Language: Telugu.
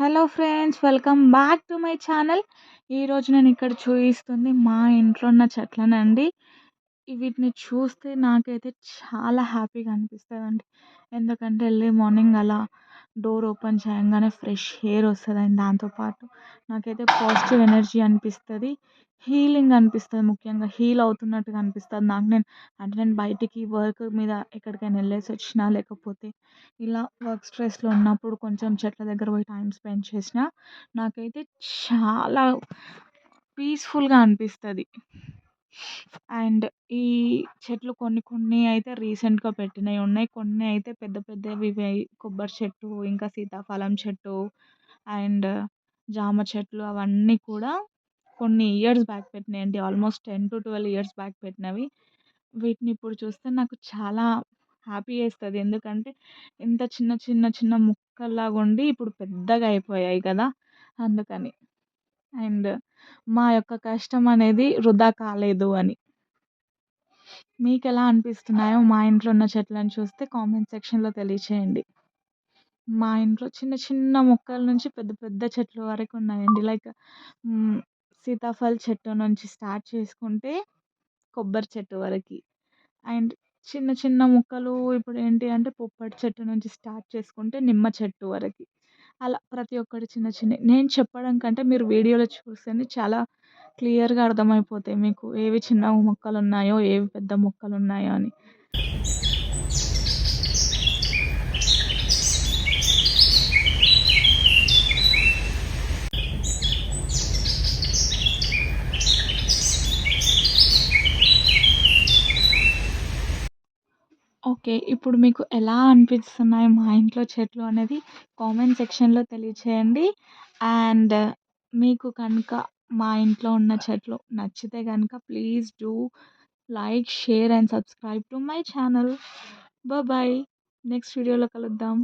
Hello friends welcome back to my channel. ఈరోజు నేను ఇక్కడ చూపిస్తుంది మా ఇంట్లో ఉన్న చెట్లనండి. వీటిని చూస్తే నాకైతే చాలా హ్యాపీగా అనిపిస్తుంది అండి ఎందుకంటే ఎర్లీ మార్నింగ్ అలా డోర్ ఓపెన్ చేయగానే ఫ్రెష్ ఎయిర్ వస్తుంది అండ్ దాంతోపాటు నాకైతే పాజిటివ్ ఎనర్జీ అనిపిస్తుంది. హీలింగ్ అనిపిస్తుంది ముఖ్యంగా. హీల్ అవుతున్నట్టుగా అనిపిస్తుంది నాకు. నేను అంటే నేను బయటికి వర్క్ మీద ఎక్కడికైనా వెళ్ళేసి వచ్చినా లేకపోతే ఇలా వర్క్ స్ట్రెస్లో ఉన్నప్పుడు కొంచెం చెట్ల దగ్గర పోయి టైం స్పెండ్ చేసినా నాకైతే చాలా పీస్ఫుల్గా అనిపిస్తుంది. అండ్ ఈ చెట్లు కొన్ని కొన్ని అయితే రీసెంట్గా పెట్టినవి ఉన్నాయి. కొన్ని అయితే పెద్ద పెద్దవి కొబ్బరి చెట్టు ఇంకా సీతాఫలం చెట్టు అండ్ జామ చెట్లు అవన్నీ కూడా కొన్ని ఇయర్స్ బ్యాక్ పెట్టినవి అండి almost ten to twelve years back పెట్టినవి. వీటిని ఇప్పుడు చూస్తే నాకు చాలా హ్యాపీ వేస్తుంది. ఎందుకంటే ఇంత చిన్న చిన్న చిన్న ముక్కల్లాగా ఉండి ఇప్పుడు పెద్దగా అయిపోయాయి కదా! అందుకని. అండ్ మా యొక్క కష్టం అనేది వృధా కాలేదు అని. మీకు ఎలా అనిపిస్తున్నాయో మా ఇంట్లో ఉన్న చెట్లను చూస్తే కామెంట్ సెక్షన్లో తెలియచేయండి. మా ఇంట్లో చిన్న చిన్న మొక్కల నుంచి పెద్ద పెద్ద చెట్లు వరకు ఉన్నాయండి. లైక్ సీతాఫల చెట్టు నుంచి స్టార్ట్ చేసుకుంటే కొబ్బరి చెట్టు వరకు. అండ్ చిన్న చిన్న మొక్కలు ఇప్పుడు ఏంటి అంటే పొప్పటి చెట్టు నుంచి స్టార్ట్ చేసుకుంటే నిమ్మ చెట్టు వరకు. అలా ప్రతి ఒక్కటి చిన్న చిన్న నేను చెప్పడం కంటే మీరు వీడియోలో చూస్తేనే చాలా క్లియర్గా అర్థమైపోతాయి మీకు ఏవి చిన్న మొక్కలు ఉన్నాయో ఏవి పెద్ద మొక్కలు ఉన్నాయో అని. ఓకే ఇప్పుడు మీకు ఎలా అనిపిస్తున్నాయి మా ఇంట్లో చెట్లు అనేది కామెంట్ సెక్షన్లో తెలియచేయండి. అండ్ మీకు కనుక మా ఇంట్లో ఉన్న చెట్లు. నచ్చితే కనుక please do like share and subscribe to my channel. Bye. Next వీడియోలో కలుద్దాం.